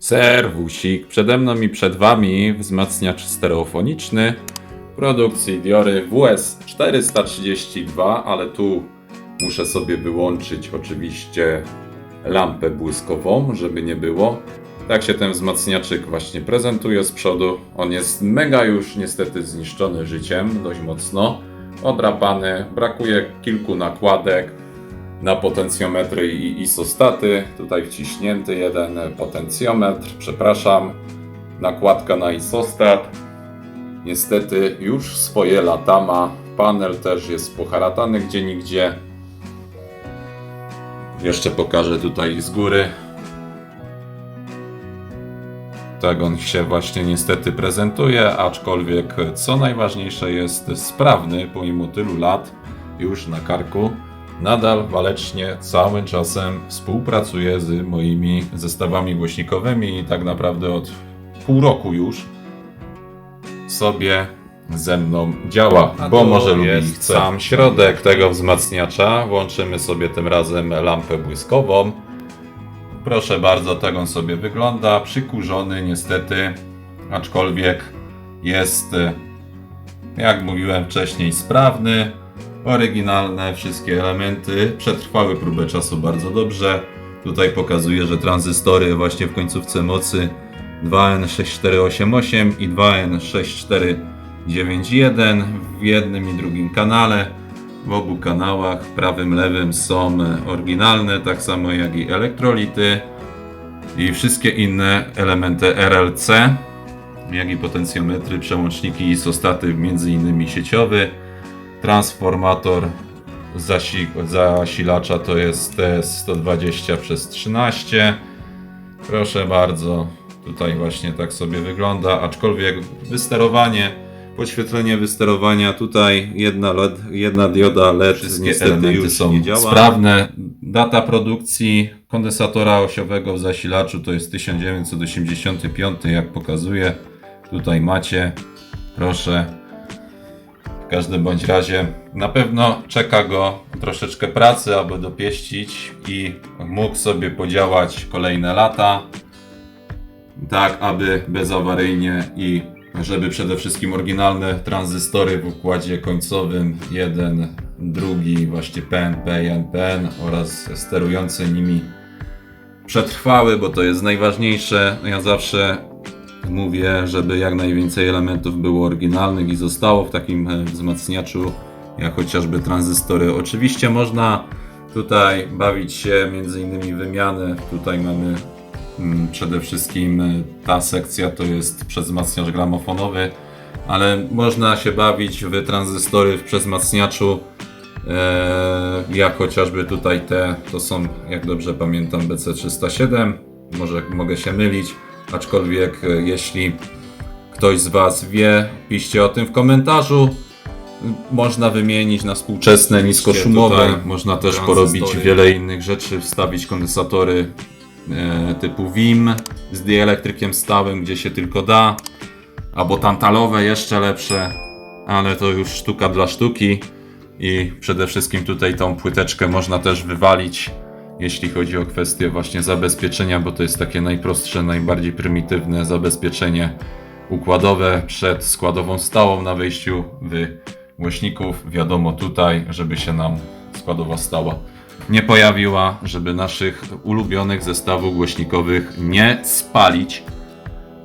Serwusik, przede mną i przed Wami wzmacniacz stereofoniczny produkcji Diory WS 432, ale tu muszę sobie wyłączyć oczywiście lampę błyskową, żeby nie było. Tak się ten wzmacniaczyk właśnie prezentuje z przodu. On jest mega już niestety zniszczony życiem, dość mocno. Odrapany, brakuje kilku nakładek na potencjometry i isostaty. Tutaj wciśnięty jeden potencjometr, przepraszam, nakładka na isostat. Niestety już swoje lata ma. Panel też jest poharatany gdzie nigdzie. Jeszcze pokażę tutaj z góry. Tak on się właśnie niestety prezentuje, aczkolwiek co najważniejsze jest sprawny pomimo tylu lat już na karku. Nadal walecznie całym czasem współpracuje z moimi zestawami głośnikowymi i tak naprawdę od pół roku już sobie ze mną działa, A bo może lubi jest sam środek tego wzmacniacza. Włączymy sobie tym razem lampę błyskową. Proszę bardzo, tak on sobie wygląda. Przykurzony niestety, aczkolwiek jest, jak mówiłem wcześniej, sprawny. Oryginalne wszystkie elementy. Przetrwały próbę czasu bardzo dobrze. Tutaj pokazuje, że tranzystory właśnie w końcówce mocy 2N6488 i 2N6491 w jednym i drugim kanale. W obu kanałach, prawym, lewym są oryginalne, tak samo jak i elektrolity i wszystkie inne elementy RLC, jak i potencjometry, przełączniki i isostaty, między innymi sieciowy. Transformator zasi zasilacza to jest T120 przez 13. Proszę bardzo, tutaj właśnie tak sobie wygląda, aczkolwiek wysterowanie, podświetlenie wysterowania, tutaj jedna, LED, jedna dioda LED, Wszystkie niestety już są nie działa. Sprawne. Data produkcji kondensatora osiowego w zasilaczu to jest 1985, jak pokazuje. Tutaj macie, proszę. W każdym bądź razie na pewno czeka go troszeczkę pracy, aby dopieścić i mógł sobie podziałać kolejne lata. Tak, aby bezawaryjnie i żeby przede wszystkim oryginalne tranzystory w układzie końcowym, jeden, drugi, właśnie PNP i NPN oraz sterujące nimi przetrwały, bo to jest najważniejsze. Ja zawsze mówię, żeby jak najwięcej elementów było oryginalnych i zostało w takim e, wzmacniaczu, jak chociażby tranzystory. Oczywiście można tutaj bawić się między innymi wymianę. Tutaj mamy mm, przede wszystkim e, ta sekcja to jest przezmacniacz gramofonowy, ale można się bawić w tranzystory w przezmacniaczu. E, jak chociażby tutaj te, to są, jak dobrze pamiętam, BC307. Może mogę się mylić, aczkolwiek e, jeśli ktoś z Was wie, piszcie o tym w komentarzu. Można wymienić na współczesne, niskoszumowe. tutaj Można też porobić wiele innych rzeczy, wstawić kondensatory e, typu WIM z dielektrykiem stałym, gdzie się tylko da. Albo tantalowe, jeszcze lepsze, ale to już sztuka dla sztuki. I przede wszystkim tutaj tą płyteczkę można też wywalić, jeśli chodzi o kwestię właśnie zabezpieczenia, bo to jest takie najprostsze, najbardziej prymitywne zabezpieczenie układowe przed składową stałą na wejściu w głośników. Wiadomo tutaj, żeby się nam składowa stała nie pojawiła, żeby naszych ulubionych zestawów głośnikowych nie spalić,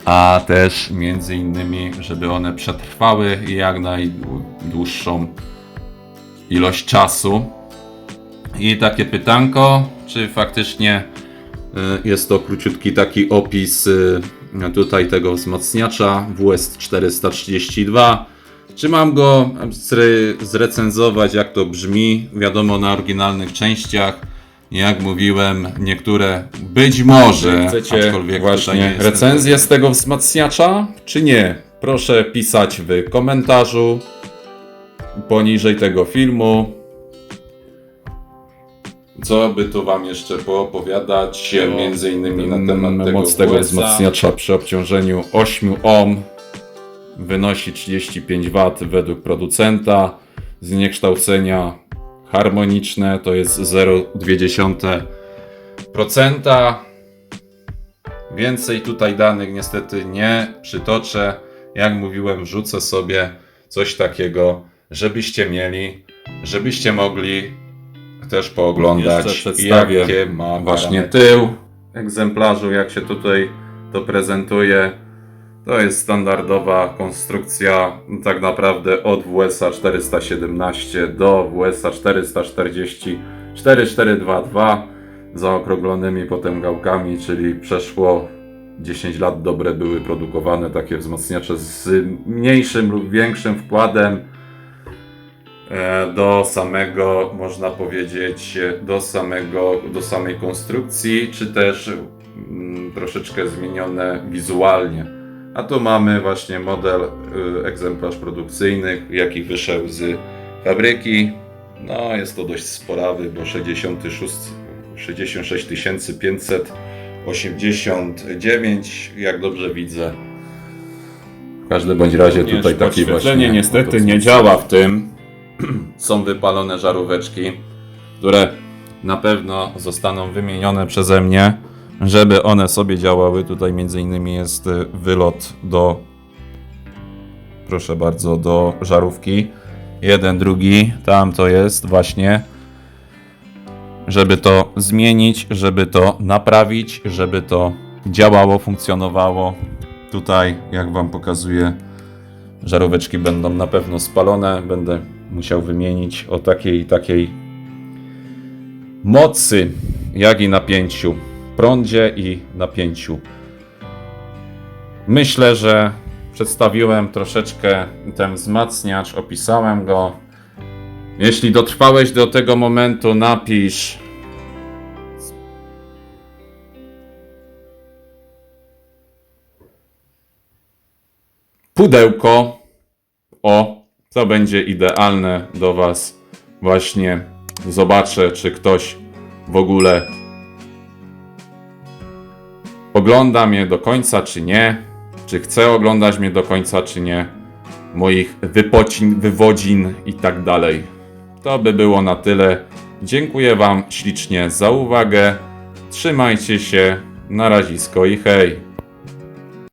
a też między innymi, żeby one przetrwały jak najdłuższą ilość czasu. I takie pytanko, czy faktycznie y, jest to króciutki taki opis y, tutaj tego wzmacniacza WS 432. Czy mam go zre- zrecenzować, jak to brzmi? Wiadomo, na oryginalnych częściach. Jak mówiłem, niektóre być może, Chcecie aczkolwiek właśnie recenzję z tego wzmacniacza, czy nie? Proszę pisać w komentarzu poniżej tego filmu. Co by tu Wam jeszcze poopowiadać, No, między innymi na mm, temat tego, moc tego wzmacniacza przy obciążeniu 8 ohm wynosi 35 W według producenta. Zniekształcenia harmoniczne to jest 0,2%. Więcej tutaj danych niestety nie przytoczę. Jak mówiłem, wrzucę sobie coś takiego, żebyście mieli, żebyście mogli też pooglądać, jakie ma właśnie tył egzemplarzu, jak się tutaj to prezentuje. To jest standardowa konstrukcja, tak naprawdę od WSA 417 do WSA 440 4422 z zaokrąglonymi potem gałkami, czyli przeszło 10 lat dobre były produkowane takie wzmacniacze z mniejszym lub większym wkładem do samego, można powiedzieć, do samego, do samej konstrukcji, czy też mm, troszeczkę zmienione wizualnie. A tu mamy właśnie model, y, egzemplarz produkcyjny, jaki wyszedł z fabryki. No, jest to dość sporawy, bo 66, 66 589, jak dobrze widzę. W każdym bądź razie tutaj taki właśnie niestety nie działa w tym. są wypalone żaróweczki, które na pewno zostaną wymienione przeze mnie, żeby one sobie działały. Tutaj między innymi jest y, wylot do proszę bardzo, do żarówki. Jeden, drugi, tam to jest właśnie. Żeby to zmienić, żeby to naprawić, żeby to działało, funkcjonowało. Tutaj, jak Wam pokazuję, żaróweczki będą na pewno spalone. Będę musiał wymienić o takiej i takiej mocy, jak i napięciu, prądzie i napięciu. Myślę, że przedstawiłem troszeczkę ten wzmacniacz, opisałem go. Jeśli dotrwałeś do tego momentu, napisz. Pudełko. O, to będzie idealne do Was. Właśnie zobaczę, czy ktoś w ogóle ogląda mnie do końca, czy nie. Czy chce oglądać mnie do końca, czy nie. Moich wypocin, wywodzin i tak dalej. To by było na tyle. Dziękuję Wam ślicznie za uwagę. Trzymajcie się. Na razisko i hej.